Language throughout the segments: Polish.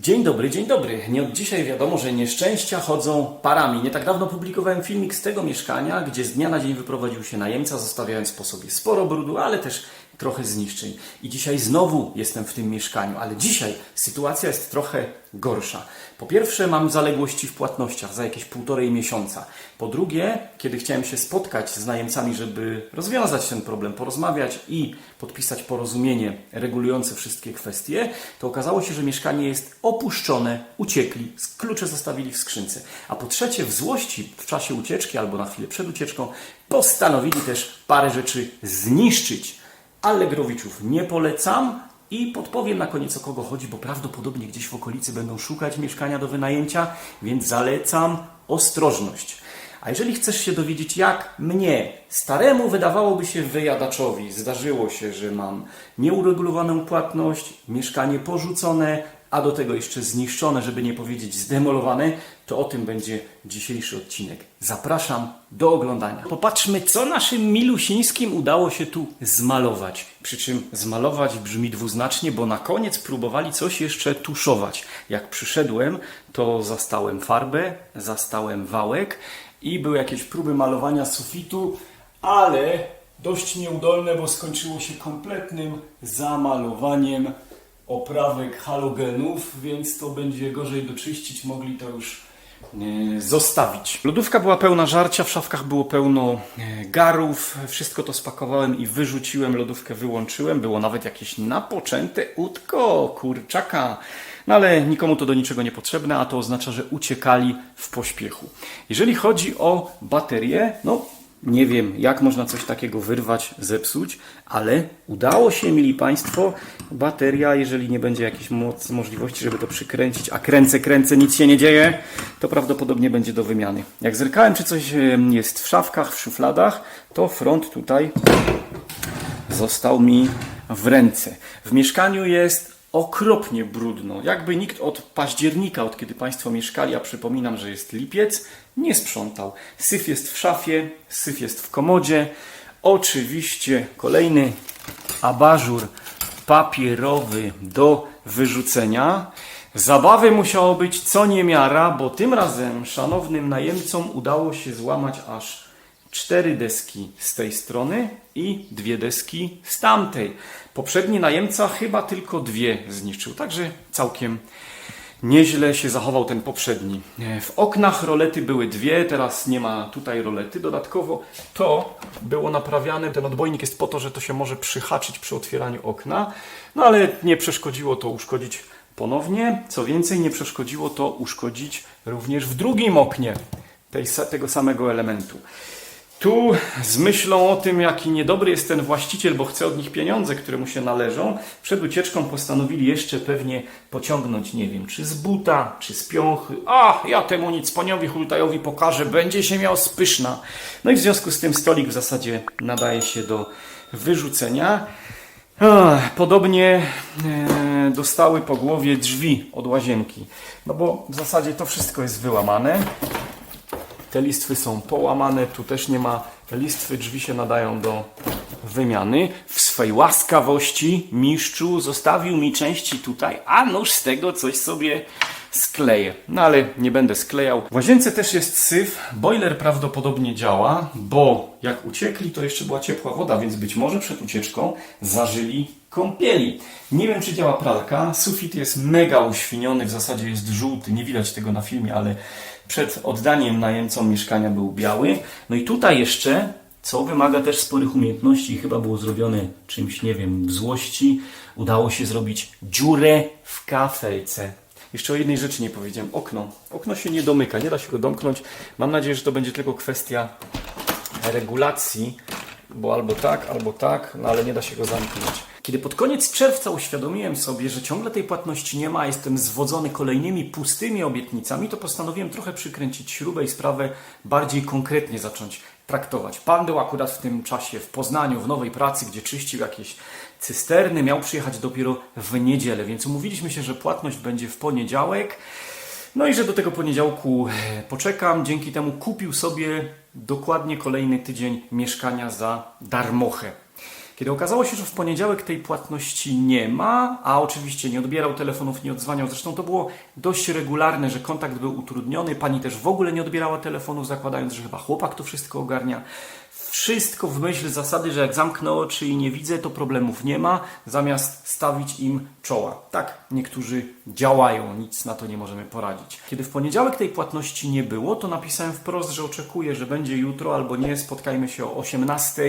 Dzień dobry, dzień dobry. Nie od dzisiaj wiadomo, że nieszczęścia chodzą parami. Nie tak dawno publikowałem filmik z tego mieszkania, gdzie z dnia na dzień wyprowadził się najemca, zostawiając po sobie sporo brudu, ale też trochę zniszczeń. I dzisiaj znowu jestem w tym mieszkaniu, ale dzisiaj sytuacja jest trochę gorsza. Po pierwsze, mam zaległości w płatnościach za jakieś półtorej miesiąca. Po drugie, kiedy chciałem się spotkać z najemcami, żeby rozwiązać ten problem, porozmawiać i podpisać porozumienie regulujące wszystkie kwestie, to okazało się, że mieszkanie jest opuszczone, uciekli, klucze zostawili w skrzynce. A po trzecie, w złości w czasie ucieczki albo na chwilę przed ucieczką postanowili też parę rzeczy zniszczyć. Allegrowiczów nie polecam i podpowiem na koniec o kogo chodzi, bo prawdopodobnie gdzieś w okolicy będą szukać mieszkania do wynajęcia, więc zalecam ostrożność. A jeżeli chcesz się dowiedzieć, jak mnie, staremu wydawałoby się wyjadaczowi, zdarzyło się, że mam nieuregulowaną płatność, mieszkanie porzucone, a do tego jeszcze zniszczone, żeby nie powiedzieć zdemolowane, to o tym będzie dzisiejszy odcinek. Zapraszam do oglądania. Popatrzmy, co naszym milusińskim udało się tu zmalować. Przy czym zmalować brzmi dwuznacznie, bo na koniec próbowali coś jeszcze tuszować. Jak przyszedłem, to zastałem farbę, zastałem wałek i były jakieś próby malowania sufitu, ale dość nieudolne, bo skończyło się kompletnym zamalowaniem oprawek halogenów, więc to będzie gorzej doczyścić, mogli to już e, zostawić. Lodówka była pełna żarcia, w szafkach było pełno e, garów, wszystko to spakowałem i wyrzuciłem, lodówkę wyłączyłem, było nawet jakieś napoczęte utko, kurczaka, no ale nikomu to do niczego nie potrzebne, a to oznacza, że uciekali w pośpiechu. Jeżeli chodzi o baterie, no nie wiem, jak można coś takiego wyrwać, zepsuć, ale udało się, mili Państwo. Bateria, jeżeli nie będzie jakiejś moc, możliwości, żeby to przykręcić, a kręcę, kręcę, nic się nie dzieje, to prawdopodobnie będzie do wymiany. Jak zerkałem, czy coś jest w szafkach, w szufladach, to front tutaj został mi w ręce. W mieszkaniu jest okropnie brudno. Jakby nikt od października, od kiedy Państwo mieszkali, a przypominam, że jest lipiec, nie sprzątał. Syf jest w szafie, syf jest w komodzie. Oczywiście kolejny abażur papierowy do wyrzucenia. Zabawy musiało być co niemiara, bo tym razem szanownym najemcom udało się złamać aż cztery deski z tej strony i dwie deski z tamtej. Poprzedni najemca chyba tylko dwie zniszczył, także całkiem nieźle się zachował ten poprzedni. E, W oknach rolety były dwie, teraz nie ma tutaj rolety. Dodatkowo to było naprawiane, ten odbojnik jest po to, że to się może przyhaczyć przy otwieraniu okna, no ale nie przeszkodziło to uszkodzić ponownie. Co więcej, nie przeszkodziło to uszkodzić również w drugim oknie tej, tego samego elementu. Tu z myślą o tym, jaki niedobry jest ten właściciel, bo chce od nich pieniądze, które mu się należą, przed ucieczką postanowili jeszcze pewnie pociągnąć, nie wiem, czy z buta, czy z piąchy. A, ja temu nic poniowi hultajowi pokażę, będzie się miał spyszna. No i w związku z tym stolik w zasadzie nadaje się do wyrzucenia. Podobnie e, dostały po głowie drzwi od łazienki. No bo w zasadzie to wszystko jest wyłamane. Te listwy są połamane, tu też nie ma listwy, drzwi się nadają do wymiany. W swej łaskawości mistrzu zostawił mi części tutaj, a nóż z tego coś sobie skleję. No ale nie będę sklejał. W łazience też jest syf. Boiler prawdopodobnie działa, bo jak uciekli, to jeszcze była ciepła woda, więc być może przed ucieczką zażyli kąpieli. Nie wiem, czy działa pralka. Sufit jest mega uświniony, w zasadzie jest żółty. Nie widać tego na filmie, ale przed oddaniem najemcom mieszkania był biały. No i tutaj jeszcze, co wymaga też sporych umiejętności, chyba było zrobione czymś, nie wiem, w złości, udało się zrobić dziurę w kafelce. Jeszcze o jednej rzeczy nie powiedziałem. Okno. Okno się nie domyka, nie da się go domknąć. Mam nadzieję, że to będzie tylko kwestia regulacji, bo albo tak, albo tak, no ale nie da się go zamknąć. Kiedy pod koniec czerwca uświadomiłem sobie, że ciągle tej płatności nie ma, jestem zwodzony kolejnymi pustymi obietnicami, to postanowiłem trochę przykręcić śrubę i sprawę bardziej konkretnie zacząć traktować. Pan był akurat w tym czasie w Poznaniu, w nowej pracy, gdzie czyścił jakieś cysterny, miał przyjechać dopiero w niedzielę, więc umówiliśmy się, że płatność będzie w poniedziałek. No i że do tego poniedziałku e, poczekam. Dzięki temu kupił sobie dokładnie kolejny tydzień mieszkania za darmochę. Kiedy okazało się, że w poniedziałek tej płatności nie ma, a oczywiście nie odbierał telefonów, nie odzwaniał, zresztą to było dość regularne, że kontakt był utrudniony, pani też w ogóle nie odbierała telefonów, zakładając, że chyba chłopak to wszystko ogarnia. Wszystko w myśl zasady, że jak zamknę oczy i nie widzę, to problemów nie ma, zamiast stawić im czoła. Tak, niektórzy działają, nic na to nie możemy poradzić. Kiedy w poniedziałek tej płatności nie było, to napisałem wprost, że oczekuję, że będzie jutro albo nie, spotkajmy się o 18.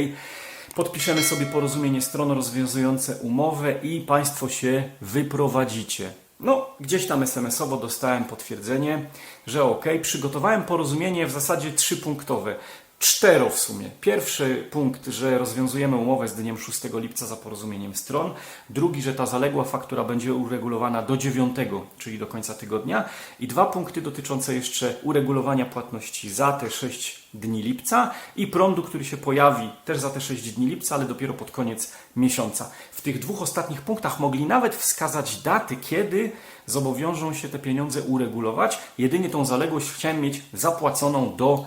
Podpiszemy sobie porozumienie stron rozwiązujące umowę i Państwo się wyprowadzicie. No, gdzieś tam SMS-owo dostałem potwierdzenie, że ok. Przygotowałem porozumienie w zasadzie trzypunktowe. Cztero w sumie. Pierwszy punkt, że rozwiązujemy umowę z dniem 6 lipca za porozumieniem stron. Drugi, że ta zaległa faktura będzie uregulowana do 9, czyli do końca tygodnia. I dwa punkty dotyczące jeszcze uregulowania płatności za te 6 dni lipca i prądu, który się pojawi też za te 6 dni lipca, ale dopiero pod koniec miesiąca. W tych dwóch ostatnich punktach mogli nawet wskazać daty, kiedy zobowiążą się te pieniądze uregulować. Jedynie tą zaległość chciałem mieć zapłaconą do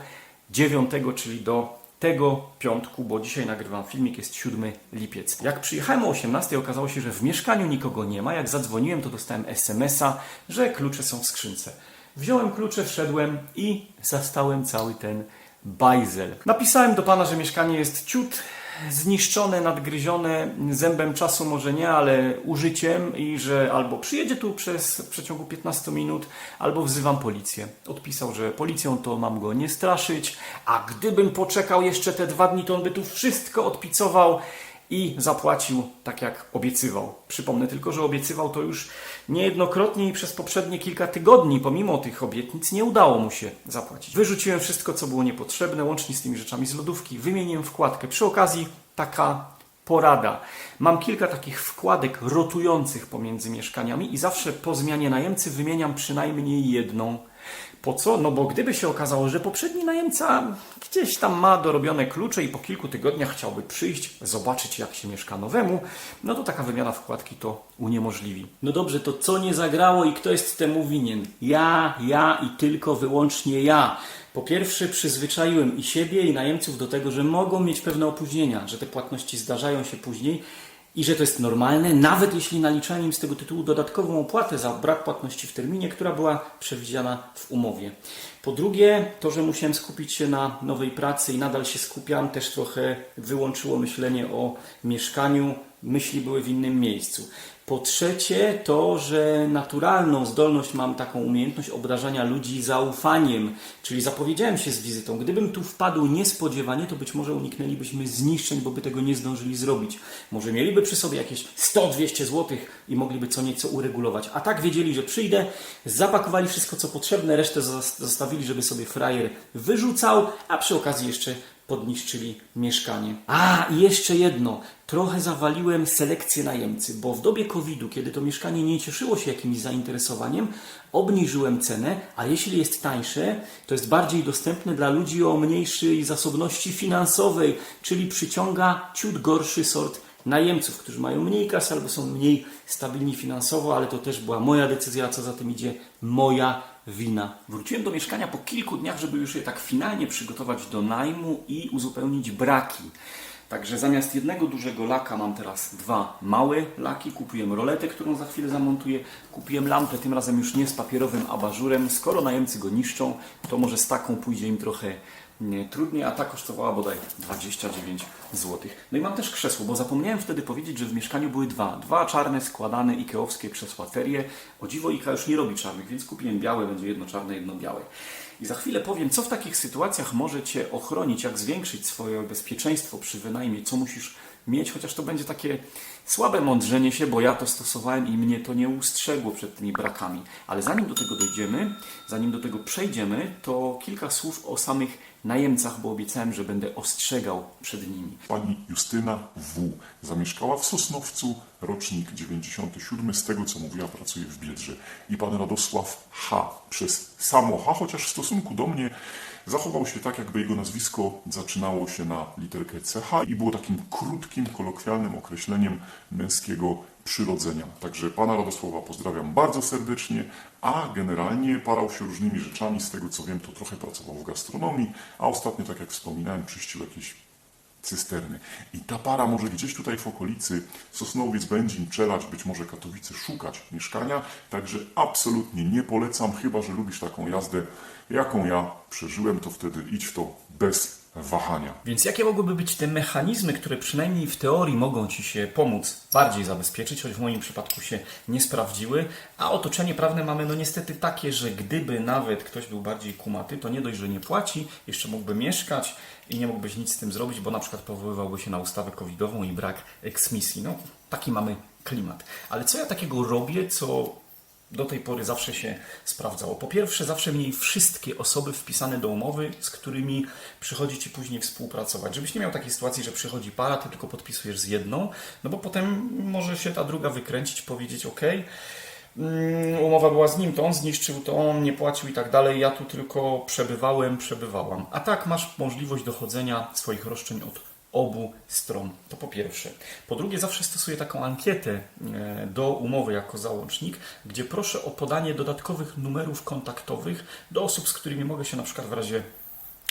9, czyli do tego piątku, bo dzisiaj nagrywam filmik, jest 7 lipiec. Jak przyjechałem o 18, okazało się, że w mieszkaniu nikogo nie ma. Jak zadzwoniłem, to dostałem SMS-a, że klucze są w skrzynce. Wziąłem klucze, wszedłem i zastałem cały ten bajzel. Napisałem do pana, że mieszkanie jest ciut zniszczone, nadgryzione zębem czasu może nie, ale użyciem i że albo przyjedzie tu przez w przeciągu 15 minut, albo wzywam policję. Odpisał, że policją to mam go nie straszyć, a gdybym poczekał jeszcze te dwa dni, to on by tu wszystko odpicował i zapłacił tak jak obiecywał. Przypomnę tylko, że obiecywał to już niejednokrotnie i przez poprzednie kilka tygodni, pomimo tych obietnic, nie udało mu się zapłacić. Wyrzuciłem wszystko, co było niepotrzebne, łącznie z tymi rzeczami z lodówki, wymieniłem wkładkę. Przy okazji taka porada. Mam kilka takich wkładek rotujących pomiędzy mieszkaniami i zawsze po zmianie najemcy wymieniam przynajmniej jedną. Po co? No bo gdyby się okazało, że poprzedni najemca gdzieś tam ma dorobione klucze i po kilku tygodniach chciałby przyjść, zobaczyć jak się mieszka nowemu, no to taka wymiana wkładki to uniemożliwi. No dobrze, to co nie zagrało i kto jest temu winien? Ja, ja i tylko wyłącznie ja. Po pierwsze, przyzwyczaiłem i siebie, i najemców do tego, że mogą mieć pewne opóźnienia, że te płatności zdarzają się później i że to jest normalne, nawet jeśli naliczałem im z tego tytułu dodatkową opłatę za brak płatności w terminie, która była przewidziana w umowie. Po drugie, to, że musiałem skupić się na nowej pracy i nadal się skupiam, też trochę wyłączyło myślenie o mieszkaniu, myśli były w innym miejscu. Po trzecie, to, że naturalną zdolność mam taką umiejętność obdarzania ludzi zaufaniem, czyli zapowiedziałem się z wizytą. Gdybym tu wpadł niespodziewanie, to być może uniknęlibyśmy zniszczeń, bo by tego nie zdążyli zrobić. Może mieliby przy sobie jakieś 100-200 zł i mogliby co nieco uregulować. A tak wiedzieli, że przyjdę, zapakowali wszystko co potrzebne, resztę zostawili, żeby sobie frajer wyrzucał, a przy okazji jeszcze podniszczyli mieszkanie. A, i jeszcze jedno. Trochę zawaliłem selekcję najemcy, bo w dobie COVID-u, kiedy to mieszkanie nie cieszyło się jakimś zainteresowaniem, obniżyłem cenę, a jeśli jest tańsze, to jest bardziej dostępne dla ludzi o mniejszej zasobności finansowej, czyli przyciąga ciut gorszy sort najemców, którzy mają mniej kasy albo są mniej stabilni finansowo, ale to też była moja decyzja, co za tym idzie, moja wina. Wróciłem do mieszkania po kilku dniach, żeby już je tak finalnie przygotować do najmu i uzupełnić braki. Także zamiast jednego dużego laka mam teraz dwa małe laki. Kupiłem roletę, którą za chwilę zamontuję. Kupiłem lampę, tym razem już nie z papierowym abażurem. Skoro najemcy go niszczą, to może z taką pójdzie im trochę trudniej, a ta kosztowała bodaj 29 zł. No i mam też krzesło, bo zapomniałem wtedy powiedzieć, że w mieszkaniu były dwa. Dwa czarne, składane ikeowskie krzesła Terie. O dziwo Ikea już nie robi czarnych, więc kupiłem białe, będzie jedno czarne, jedno białe. I za chwilę powiem, co w takich sytuacjach może Cię ochronić, jak zwiększyć swoje bezpieczeństwo przy wynajmie, co musisz mieć, chociaż to będzie takie słabe mądrzenie się, bo ja to stosowałem i mnie to nie ustrzegło przed tymi brakami. Ale zanim do tego dojdziemy, zanim do tego przejdziemy, to kilka słów o samych najemcach, bo obiecałem, że będę ostrzegał przed nimi. Pani Justyna W. zamieszkała w Sosnowcu, rocznik 97, z tego co mówiła pracuje w Biedrze. I pan Radosław H. przez samo H, chociaż w stosunku do mnie zachował się tak, jakby jego nazwisko zaczynało się na literkę CH i było takim krótkim, kolokwialnym określeniem męskiego przyrodzenia. Także pana Radosława pozdrawiam bardzo serdecznie, a generalnie parał się różnymi rzeczami. Z tego co wiem, to trochę pracował w gastronomii, a ostatnio, tak jak wspominałem, czyścił jakieś cysterny. I ta para może gdzieś tutaj w okolicy Sosnowiec, Będzin, Czelać, być może Katowice szukać mieszkania, także absolutnie nie polecam, chyba że lubisz taką jazdę, jaką ja przeżyłem, to wtedy idź w to bez wahania. Więc jakie mogłyby być te mechanizmy, które przynajmniej w teorii mogą Ci się pomóc bardziej zabezpieczyć, choć w moim przypadku się nie sprawdziły, a otoczenie prawne mamy no niestety takie, że gdyby nawet ktoś był bardziej kumaty, to nie dość, że nie płaci, jeszcze mógłby mieszkać i nie mógłbyś nic z tym zrobić, bo na przykład powoływałby się na ustawę covidową i brak eksmisji. No, taki mamy klimat. Ale co ja takiego robię, co do tej pory zawsze się sprawdzało. Po pierwsze, zawsze miej wszystkie osoby wpisane do umowy, z którymi przychodzi Ci później współpracować. Żebyś nie miał takiej sytuacji, że przychodzi para, Ty tylko podpisujesz z jedną, no bo potem może się ta druga wykręcić, powiedzieć ok, mm, umowa była z nim, to on zniszczył, to on nie płacił i tak dalej, ja tu tylko przebywałem, przebywałam. A tak masz możliwość dochodzenia swoich roszczeń od obu stron. To po pierwsze. Po drugie, zawsze stosuję taką ankietę e, do umowy jako załącznik, gdzie proszę o podanie dodatkowych numerów kontaktowych do osób, z którymi mogę się na przykład w razie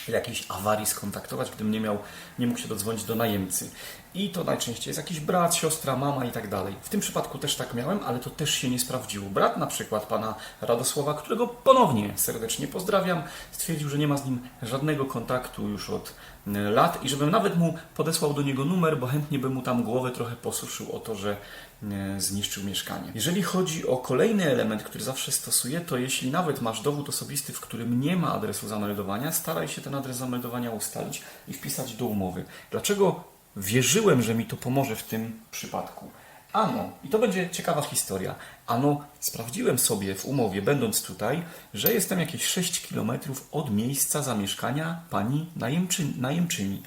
jakiejś awarii skontaktować, gdybym nie miał, nie mógł się dodzwonić do najemcy. I to najczęściej jest jakiś brat, siostra, mama i tak dalej. W tym przypadku też tak miałem, ale to też się nie sprawdziło. Brat na przykład pana Radosława, którego ponownie serdecznie pozdrawiam, stwierdził, że nie ma z nim żadnego kontaktu już od lat i żebym nawet mu podesłał do niego numer, bo chętnie bym mu tam głowę trochę posuszył o to, że e, zniszczył mieszkanie. Jeżeli chodzi o kolejny element, który zawsze stosuję, to jeśli nawet masz dowód osobisty, w którym nie ma adresu zameldowania, staraj się ten adres zameldowania ustalić i wpisać do umowy. Dlaczego wierzyłem, że mi to pomoże w tym przypadku? Ano, i to będzie ciekawa historia. Ano, sprawdziłem sobie w umowie, będąc tutaj, że jestem jakieś 6 km od miejsca zamieszkania pani najemczy, najemczyni.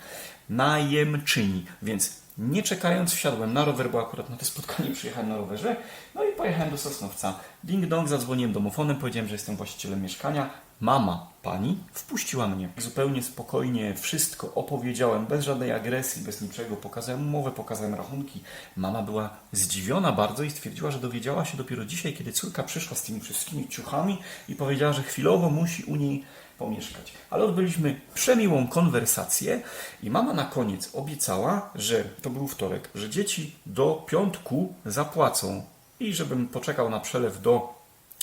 Najemczyni. Więc nie czekając, wsiadłem na rower, bo akurat na to spotkanie przyjechałem na rowerze. No i pojechałem do Sosnowca. Ding dong, zadzwoniłem domofonem, powiedziałem, że jestem właścicielem mieszkania. Mama pani wpuściła mnie. Zupełnie spokojnie wszystko opowiedziałem, bez żadnej agresji, bez niczego. Pokazałem umowę, pokazałem rachunki. Mama była zdziwiona bardzo i stwierdziła, że dowiedziała się dopiero dzisiaj, kiedy córka przyszła z tymi wszystkimi ciuchami i powiedziała, że chwilowo musi u niej pomieszkać. Ale odbyliśmy przemiłą konwersację i mama na koniec obiecała, że to był wtorek, że dzieci do piątku zapłacą i żebym poczekał na przelew do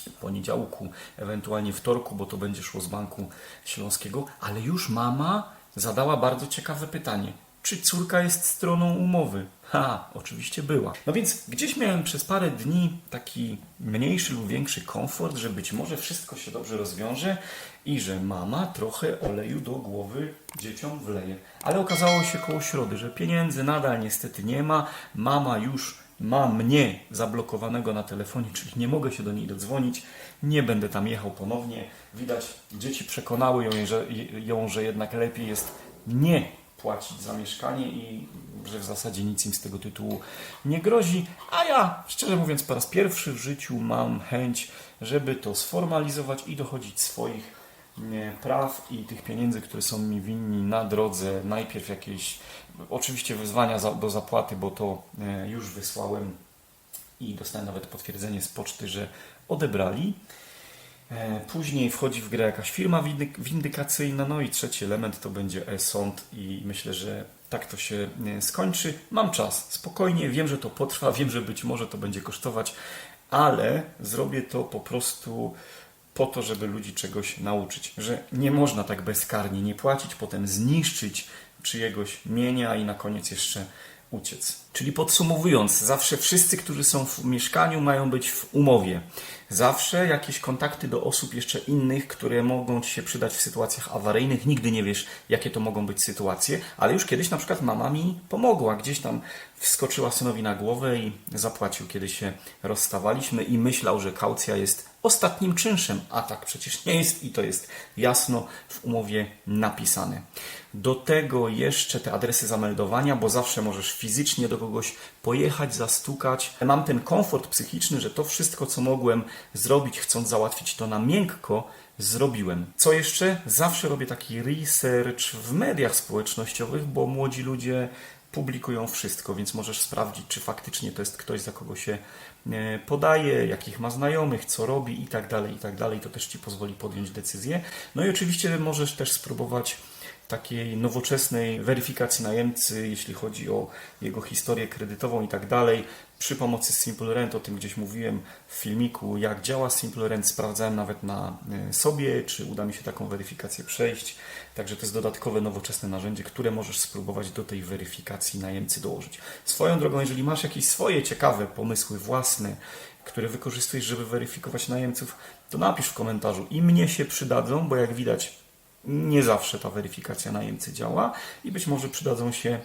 poniedziałku, ewentualnie wtorku, bo to będzie szło z Banku Śląskiego, ale już mama zadała bardzo ciekawe pytanie. Czy córka jest stroną umowy? Ha, oczywiście była. No więc gdzieś miałem przez parę dni taki mniejszy lub większy komfort, że być może wszystko się dobrze rozwiąże i że mama trochę oleju do głowy dzieciom wleje. Ale okazało się koło środy, że pieniędzy nadal niestety nie ma. Mama już ma mnie zablokowanego na telefonie, czyli nie mogę się do niej dodzwonić, nie będę tam jechał ponownie. Widać, dzieci przekonały ją, że, ją, że jednak lepiej jest nie płacić za mieszkanie i że w zasadzie nic im z tego tytułu nie grozi. A ja, szczerze mówiąc, po raz pierwszy w życiu mam chęć, żeby to sformalizować i dochodzić swoich praw i tych pieniędzy, które są mi winni na drodze. Najpierw jakieś, oczywiście wyzwania za, do zapłaty, bo to e, już wysłałem i dostałem nawet potwierdzenie z poczty, że odebrali. E, Później wchodzi w grę jakaś firma windy- windykacyjna, no i trzeci element to będzie e-sąd i myślę, że tak to się e, skończy. Mam czas, spokojnie, wiem, że to potrwa, wiem, że być może to będzie kosztować, ale zrobię to po prostu po to, żeby ludzi czegoś nauczyć, że nie można tak bezkarnie nie płacić, potem zniszczyć czyjegoś mienia i na koniec jeszcze uciec. Czyli podsumowując, zawsze wszyscy, którzy są w mieszkaniu, mają być w umowie. Zawsze jakieś kontakty do osób jeszcze innych, które mogą Ci się przydać w sytuacjach awaryjnych. Nigdy nie wiesz, jakie to mogą być sytuacje, ale już kiedyś na przykład mama mi pomogła. Gdzieś tam wskoczyła synowi na głowę i zapłacił, kiedy się rozstawaliśmy i myślał, że kaucja jest ostatnim czynszem, a tak przecież nie jest i to jest jasno w umowie napisane. Do tego jeszcze te adresy zameldowania, bo zawsze możesz fizycznie do kogoś pojechać, zastukać. Mam ten komfort psychiczny, że to wszystko, co mogłem zrobić, chcąc załatwić to na miękko, zrobiłem. Co jeszcze? Zawsze robię taki research w mediach społecznościowych, bo młodzi ludzie publikują wszystko, więc możesz sprawdzić, czy faktycznie to jest ktoś, za kogo się e, podaje, jakich ma znajomych, co robi i tak dalej, i tak dalej. To też Ci pozwoli podjąć decyzję. No i oczywiście możesz też spróbować takiej nowoczesnej weryfikacji najemcy, jeśli chodzi o jego historię kredytową i tak dalej. Przy pomocy Simple Rent, o tym gdzieś mówiłem w filmiku, jak działa Simple Rent, sprawdzałem nawet na y, sobie, czy uda mi się taką weryfikację przejść. Także to jest dodatkowe, nowoczesne narzędzie, które możesz spróbować do tej weryfikacji najemcy dołożyć. Swoją drogą, jeżeli masz jakieś swoje ciekawe pomysły własne, które wykorzystujesz, żeby weryfikować najemców, to napisz w komentarzu i mnie się przydadzą, bo jak widać, nie zawsze ta weryfikacja najemcy działa i być może przydadzą się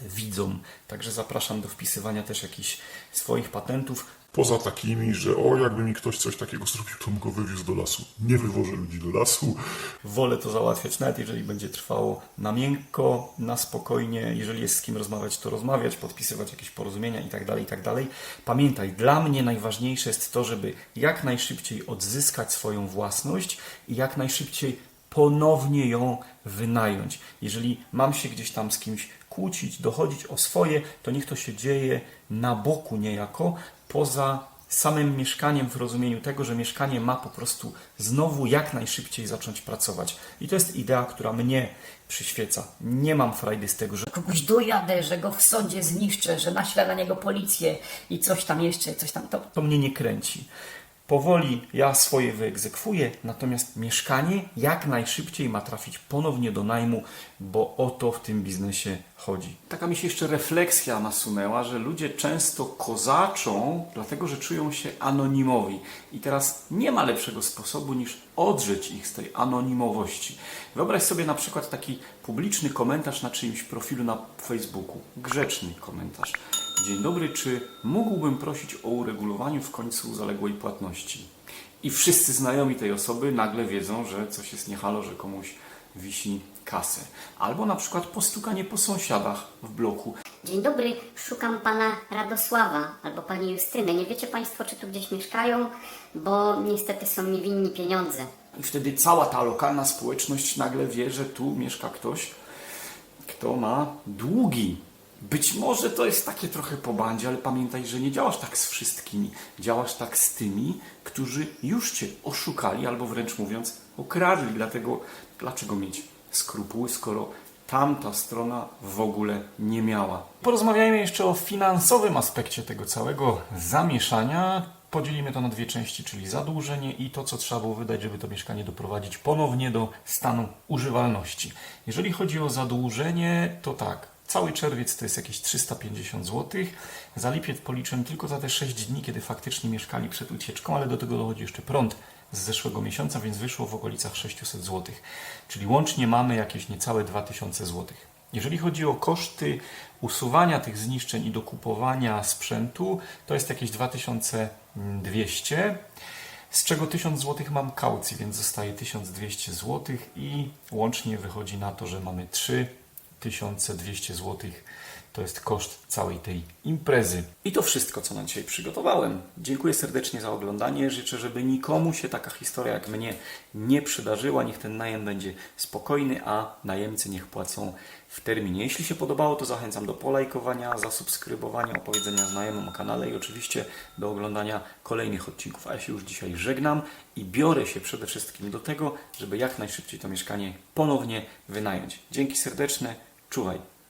widzom. Także zapraszam do wpisywania też jakichś swoich patentów. Poza takimi, że o, jakby mi ktoś coś takiego zrobił, to bym go wywiózł do lasu. Nie wywożę ludzi do lasu. Wolę to załatwiać, nawet jeżeli będzie trwało na miękko, na spokojnie. Jeżeli jest z kim rozmawiać, to rozmawiać, podpisywać jakieś porozumienia itd. itd. Pamiętaj, dla mnie najważniejsze jest to, żeby jak najszybciej odzyskać swoją własność i jak najszybciej ponownie ją wynająć. Jeżeli mam się gdzieś tam z kimś kłócić, dochodzić o swoje, to niech to się dzieje na boku niejako, poza samym mieszkaniem w rozumieniu tego, że mieszkanie ma po prostu znowu jak najszybciej zacząć pracować. I to jest idea, która mnie przyświeca. Nie mam frajdy z tego, że kogoś dojadę, że go w sądzie zniszczę, że naślę na niego policję i coś tam jeszcze, coś tam to. to mnie nie kręci. Powoli ja swoje wyegzekwuję, natomiast mieszkanie jak najszybciej ma trafić ponownie do najmu, bo o to w tym biznesie chodzi. Taka mi się jeszcze refleksja nasunęła, że ludzie często kozaczą, dlatego że czują się anonimowi. I teraz nie ma lepszego sposobu niż odrzeć ich z tej anonimowości. Wyobraź sobie na przykład taki publiczny komentarz na czyimś profilu na Facebooku. Grzeczny komentarz. Dzień dobry, czy mógłbym prosić o uregulowanie w końcu zaległej płatności? I wszyscy znajomi tej osoby nagle wiedzą, że coś jest niehalo, że komuś wisi kasę. Albo na przykład postukanie po sąsiadach w bloku. Dzień dobry, szukam pana Radosława albo pani Justyny. Nie wiecie państwo, czy tu gdzieś mieszkają, bo niestety są mi winni pieniądze. I wtedy cała ta lokalna społeczność nagle wie, że tu mieszka ktoś, kto ma długi. Być może to jest takie trochę po bandzie, ale pamiętaj, że nie działasz tak z wszystkimi. Działasz tak z tymi, którzy już cię oszukali, albo wręcz mówiąc, okradli. Dlatego dlaczego mieć skrupuły, skoro tamta strona w ogóle nie miała? Porozmawiajmy jeszcze o finansowym aspekcie tego całego zamieszania. Podzielimy to na dwie części, czyli zadłużenie i to, co trzeba było wydać, żeby to mieszkanie doprowadzić ponownie do stanu używalności. Jeżeli chodzi o zadłużenie, to tak. Cały czerwiec to jest jakieś 350 zł. Za lipiec policzyłem tylko za te 6 dni, kiedy faktycznie mieszkali przed ucieczką, ale do tego dochodzi jeszcze prąd z zeszłego miesiąca, więc wyszło w okolicach 600 zł. Czyli łącznie mamy jakieś niecałe 2000 zł. Jeżeli chodzi o koszty usuwania tych zniszczeń i dokupowania sprzętu, to jest jakieś 2200, z czego 1000 zł mam kaucji, więc zostaje 1200 zł i łącznie wychodzi na to, że mamy 3200 zł. To jest koszt całej tej imprezy. I to wszystko, co na dzisiaj przygotowałem. Dziękuję serdecznie za oglądanie. Życzę, żeby nikomu się taka historia jak mnie nie przydarzyła. Niech ten najem będzie spokojny, a najemcy niech płacą w terminie. Jeśli się podobało, to zachęcam do polajkowania, zasubskrybowania, opowiedzenia znajomym o kanale i oczywiście do oglądania kolejnych odcinków. A ja się już dzisiaj żegnam i biorę się przede wszystkim do tego, żeby jak najszybciej to mieszkanie ponownie wynająć. Dzięki serdeczne, czuwaj.